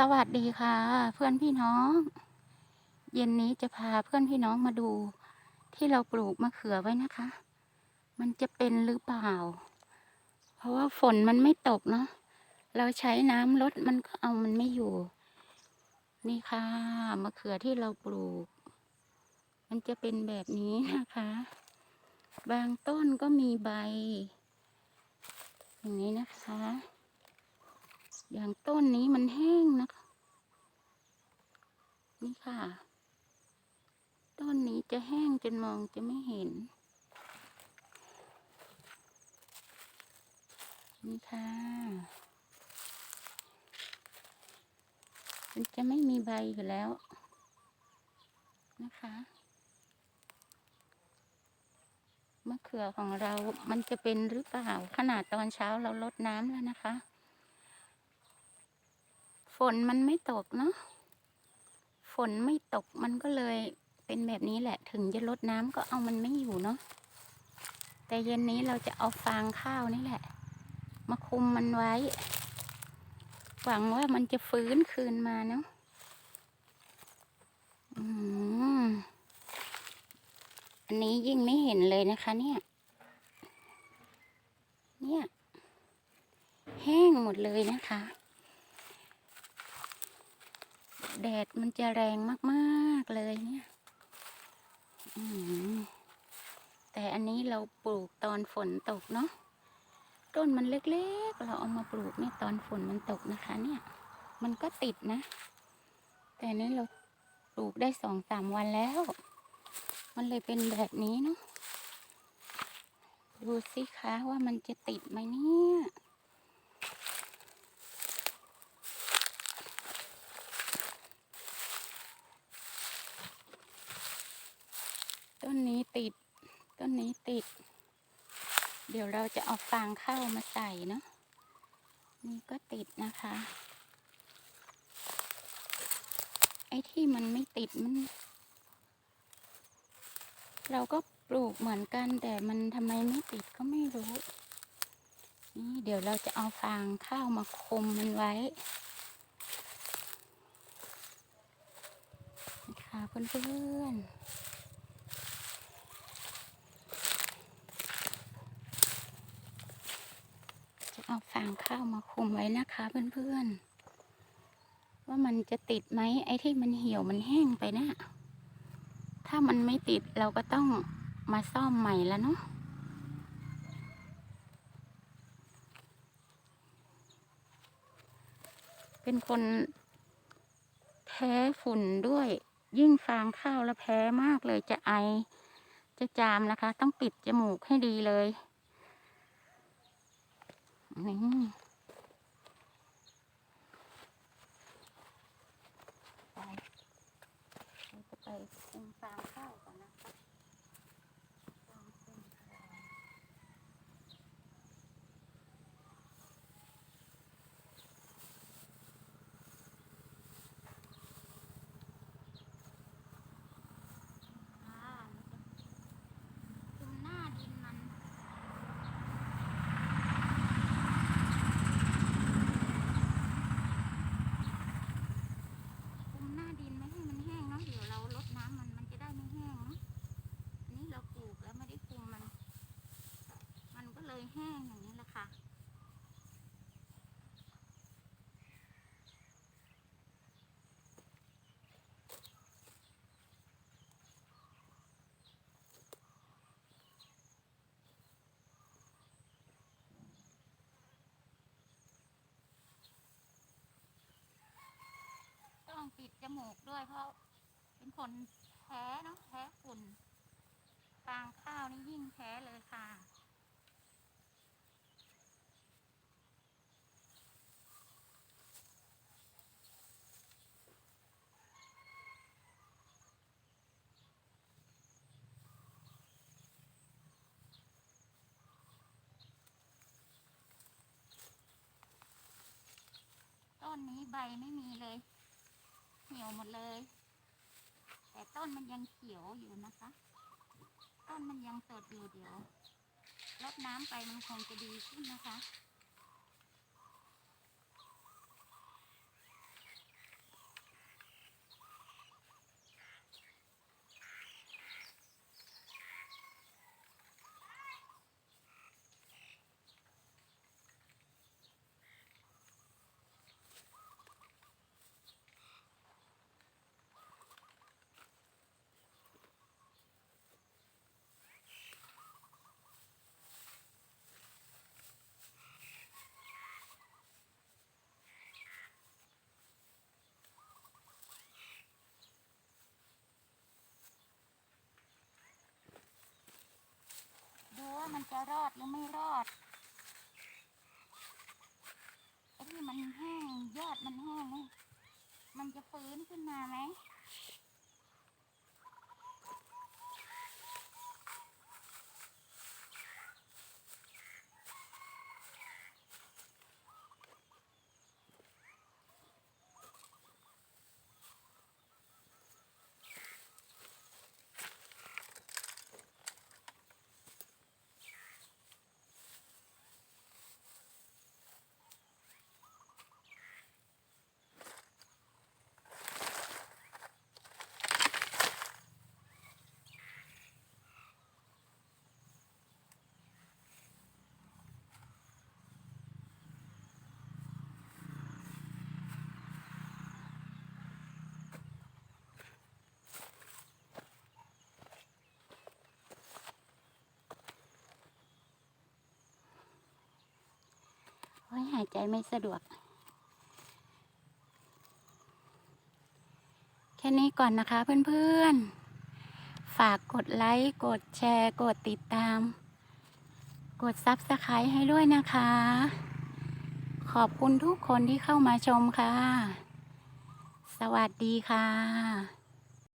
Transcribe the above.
สวัสดีค่ะ เพื่อนพี่น้อง เย็นนี้จะพาเพื่อนพี่น้องมาดู ที่เราปลูกมะเขือไว้นะคะ มันจะเป็นหรือเปล่า เพราะว่าฝนมันไม่ตกเนาะเราใช้น้ำลดมันก็เอามันไม่อยู่ นี่ค่ะมะเขือที่เราปลูก มันจะเป็นแบบนี้นะคะ บางต้นก็มีใบ อย่างนี้นะคะ อย่างต้นนี้มันแห้งนะคะ นี่ค่ะ ต้นนี้จะแห้งจนมองจะไม่เห็น นี่ค่ะ มันจะไม่มีใบอยู่แล้ว นะคะมะเขือของเรามันจะเป็นหรือเปล่า ขนาดตอนเช้าเราลดน้ำแล้วนะคะ ฝนมันไม่ตกเนาะฝนไม่ตกมันก็เลยเป็นแบบนี้แหละถึงจะลดน้ำก็เอามันไม่อยู่เนาะแต่เย็นนี้เราจะเอาฟางข้าวนี่แหละ มาคุมมันไว้ หวังว่ามันจะฟื้นคืนมาเนาะอืมอันนี้ยิ่งไม่เห็นเลยนะคะ เนี่ย เนี่ย แห้งหมดเลยนะคะ แดดมันจะแรงมากๆเลยเนี่ยแต่อันนี้เราปลูกตอนฝนตกเนาะต้นมันเล็กๆ เราเอามาปลูกเนี่ยตอนฝนมันตกนะคะ เนี่ย มันก็ติดนะ แต่อันนี้เราปลูกได้สองสามวันแล้ว มันเลยเป็นแบบนี้เนาะดูสิคะว่ามันจะติดไหมเนี่ย ต้นนี้ติด ต้นนี้ติด เดี๋ยวเราจะเอาฟางข้าวมาใส่เนาะนี่ก็ติดนะคะ ไอ้ที่มันไม่ติดมัน เราก็ปลูกเหมือนกันแต่มันทำไมไม่ติดก็ไม่รู้ นี่เดี๋ยวเราจะเอาฟางข้าวมาคุมมันไว้นะคะเพื่อนๆ จะ เอาฟางข้าวมาคุมไว้นะคะ เพื่อนๆ ว่ามันจะติดไหมไอ้ที่มันเหี่ยวมันแห้งไปนะถ้ามันไม่ติดเราก็ต้องมาซ่อมใหม่แล้วเนาะเป็นคนแพ้ฝุ่นด้วย ยิ่งฟางข้าวแล้วแพ้มากเลยจะไอ จะจามนะคะ ต้องปิดจมูกให้ดีเลย นี่ไปไปตามข้าวก่อนนะคะฟางคุมข้าวอ่าคุมหน้าดินมัน คุมหน้าดินไม่ให้มันแห้งเนาะเดี๋ยวเราลดน้ำมันมันจะได้ไม่แห้งเนาะอันนี้เราปลูกแล้วไม่ได้คุมมัน มันก็เลยแห้งอย่างนี้แหละค่ะ ต้องปิด จมูกด้วย เพราะเป็นคนแพ้เนาะแพ้ฝุ่นฟางข้าวนี่ยิ่งแพ้เลยค่ะต้นนี้ใบไม่มีเลย หี่ยวหมดเลย แต่ต้นมันยังเขียวอยู่นะคะ ต้นมันยังสดอยู่เดี๋ยวรดน้ำไปมันคงจะดีขึ้นนะคะ จะรอดหรือไม่รอดไอ้ที่มันแห้งเยอดมันแห้งนี่มันจะฟื้นขึ้นมาไหม โอ้ยหายใจไม่สะดวก แค่นี้ก่อนนะคะเพื่อนๆ ฝากกดไลค์ กดแชร์ กดติดตาม กดซับสไครต์ให้ด้วยนะคะ ขอบคุณทุกคนที่เข้ามาชมค่ะ สวัสดีค่ะ